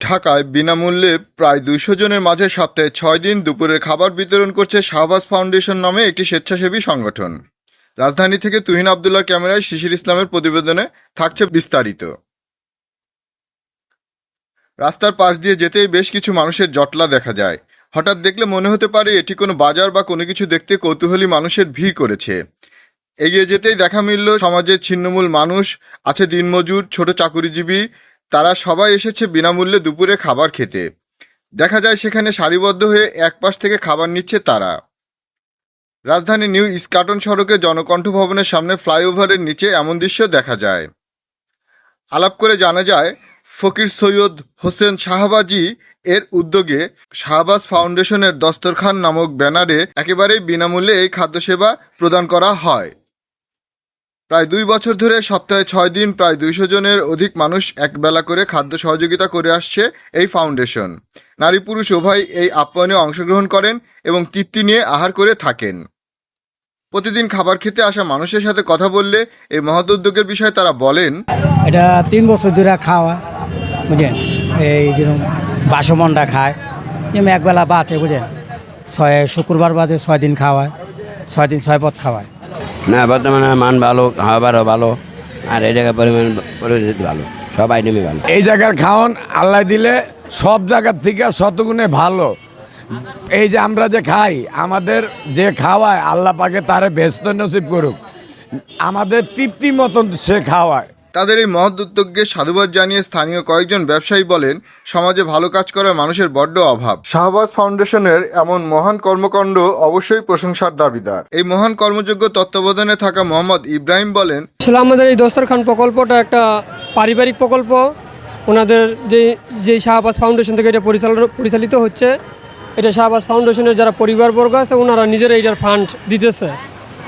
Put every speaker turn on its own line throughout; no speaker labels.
ঢাকায় বিনামূল্যে প্রায় দুইশো জনের মাঝে সপ্তাহে ছয় দিন দুপুরের খাবার বিতরণ করছে শাহবাজ ফাউন্ডেশন নামে একটি স্বেচ্ছাসেবী সংগঠন। রাজধানী থেকে তুহিন আবদুল্লার ক্যামেরায় শিশির ইসলামের প্রতিবেদনে থাকছে বিস্তারিত। রাস্তার পাশ দিয়ে যেতেই বেশ কিছু মানুষের জটলা দেখা যায়। হঠাৎ দেখলে মনে হতে পারে এটি কোনো বাজার বা কোনো কিছু দেখতে কৌতূহলী মানুষের ভিড় করেছে। এগিয়ে যেতেই দেখা মিলল সমাজের ছিন্নমূল মানুষ, আছে দিনমজুর, ছোট চাকুরিজীবী তারা সবাই এসেছে বিনামূল্যে দুপুরে খাবার খেতে। দেখা যায় সেখানে সারিবদ্ধ হয়ে এক পাশ থেকে খাবার নিচ্ছে তারা। রাজধানী নিউ ইস্কাটন সড়কে জনকণ্ঠ ভবনের সামনে ফ্লাইওভারের নিচে এমন দৃশ্য দেখা যায়। আলাপ করে জানা যায়, ফকির সৈয়দ হোসেন শাহবাজি এর উদ্যোগে শাহবাজ ফাউন্ডেশনের দস্তরখান নামক ব্যানারে একেবারেই বিনামূল্যে এই খাদ্যসেবা প্রদান করা হয়। প্রায় দুই বছর ধরে সপ্তাহে ছয় দিন প্রায় দুইশো জনের অধিক মানুষ একবেলা করে খাদ্য সহযোগিতা করে আসছে এই ফাউন্ডেশন। নারী পুরুষ উভয় এই আপ্যায়নে অংশগ্রহণ করেন এবং তৃপ্তি নিয়ে আহার করে থাকেন। প্রতিদিন খাবার খেতে আসা মানুষের সাথে কথা বললে এই মহৎ উদ্যোগের বিষয়ে তারা বলেন,
এটা তিন বছর ধরে খাওয়া বুঝেন এই যেরকম বাসমনটা খায়, যেমন একবেলা বাঁচে বুঝেন ছয়, শুক্রবার বাদে ছয় দিন খাওয়ায়, ছয় দিন ছয় পথ খাওয়ায়।
না, বর্তমানে মান ভালো খাবারও ভালো, আর এই জায়গার পরিমাণ, পরিস্থিতি ভালো সব আইটেমই ভালো।
এই জায়গার খাওয়ান আল্লাহ দিলে সব জায়গার থেকে শতগুণে ভালো। এই যে আমরা যে খাই, আমাদের যে খাওয়ায়, আল্লাহ পাকে তারে ব্যস্ত নসিব করুক। আমাদের তৃপ্তি মতন সে খাওয়ায়।
তাদের এই মহৎ উদ্যোগকে সাধুবাদ জানিয়ে স্থানীয় কয়েকজন ব্যবসায়ী বলেন সমাজে ভালো কাজ করার মানুষের বড্ড অভাব। শাহবাজ ফাউন্ডেশনের এমন মহান কর্মকাণ্ড অবশ্যই প্রশংসার দাবিদার। এই মহান কর্মযোগ্য তত্ত্বাবধানে থাকা মোহাম্মদ ইব্রাহিম বলেন
আসলে আমাদের এই দস্তরখান প্রকল্পটা একটা পারিবারিক প্রকল্প। ওনাদের যে যে শাহবাজ ফাউন্ডেশন থেকে এটা পরিচালনা পরিচালিত হচ্ছে এটা শাহবাজ ফাউন্ডেশনের যারা পরিবারবর্গ আছে ওনারা নিজেরা এটার ফান্ড দিতেছে।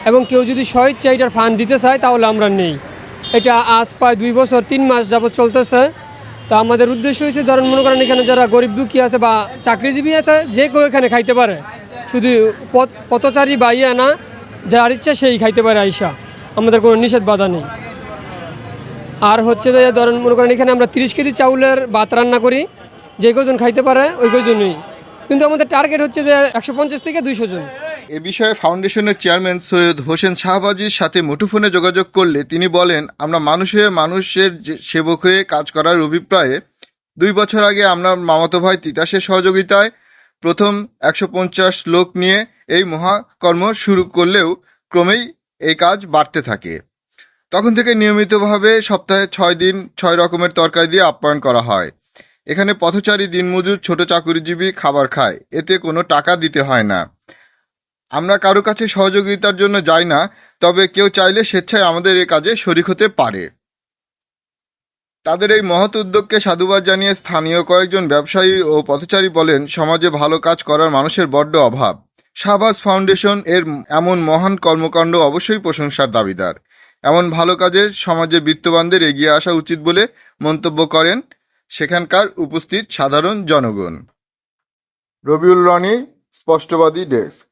এবং কেউ যদি স্বইচ্ছা এটার ফান্ড দিতে চায় তাহলে আমরা নেই। এটা আজ প্রায় দুই বছর, তিন মাস যাবৎ চলতেছে। তা আমাদের উদ্দেশ্য হয়েছে, ধরেন মনে করেন এখানে যারা গরিব দুঃখী আছে বা চাকরিজীবী আছে, যে কেউ এখানে খাইতে পারে। শুধু পথ- পথচারী বা ইয়ে না, যার ইচ্ছা সেই খাইতে পারে আইসা। আমাদের কোনো নিষেধ বাধা নেই। আর হচ্ছে যে, ধরেন মনে করেন এখানে আমরা তিরিশ কেজি চাউলের ভাত রান্না করি, যে কজন খাইতে পারে ওই কজনই। কিন্তু আমাদের টার্গেট হচ্ছে যে একশো পঞ্চাশ থেকে দুইশো জন।
এ বিষয়ে ফাউন্ডেশনের চেয়ারম্যান সৈয়দ হোসেন শাহবাজির সাথে মুঠোফোনে যোগাযোগ করলে তিনি বলেন, আমরা মানুষ হয়ে মানুষের সেবক হয়ে কাজ করার অভিপ্রায়ে দুই বছর আগে আমরা মামাতো ভাই তিতাসের সহযোগিতায় প্রথম একশো পঞ্চাশ লোক নিয়ে এই মহাকর্ম শুরু করলেও ক্রমেই এই কাজ বাড়তে থাকে। তখন থেকে নিয়মিতভাবে সপ্তাহে ছয় দিন ছয় রকমের তরকারি দিয়ে আপ্যায়ন করা হয়। এখানে পথচারী দিনমজুর ছোট চাকুরিজীবী খাবার খায়। এতে কোনো টাকা দিতে হয় না। আমরা কারও কাছে সহযোগিতার জন্য যাই না, তবে কেউ চাইলে স্বেচ্ছায় আমাদের এ কাজে শরিক হতে পারে। তাদের এই মহৎ উদ্যোগকে সাধুবাদ জানিয়ে স্থানীয় কয়েকজন ব্যবসায়ী ও পথচারী বলেন, সমাজে ভালো কাজ করার মানুষের বড্ড অভাব। শাহবাজ ফাউন্ডেশন এর এমন মহান কর্মকাণ্ড অবশ্যই প্রশংসার দাবিদার। এমন ভালো কাজে সমাজে বিত্তবানদের এগিয়ে আসা উচিত বলে মন্তব্য করেন সেখানকার উপস্থিত সাধারণ জনগণ। রবিউল রনি, স্পষ্টবাদী ডেস্ক।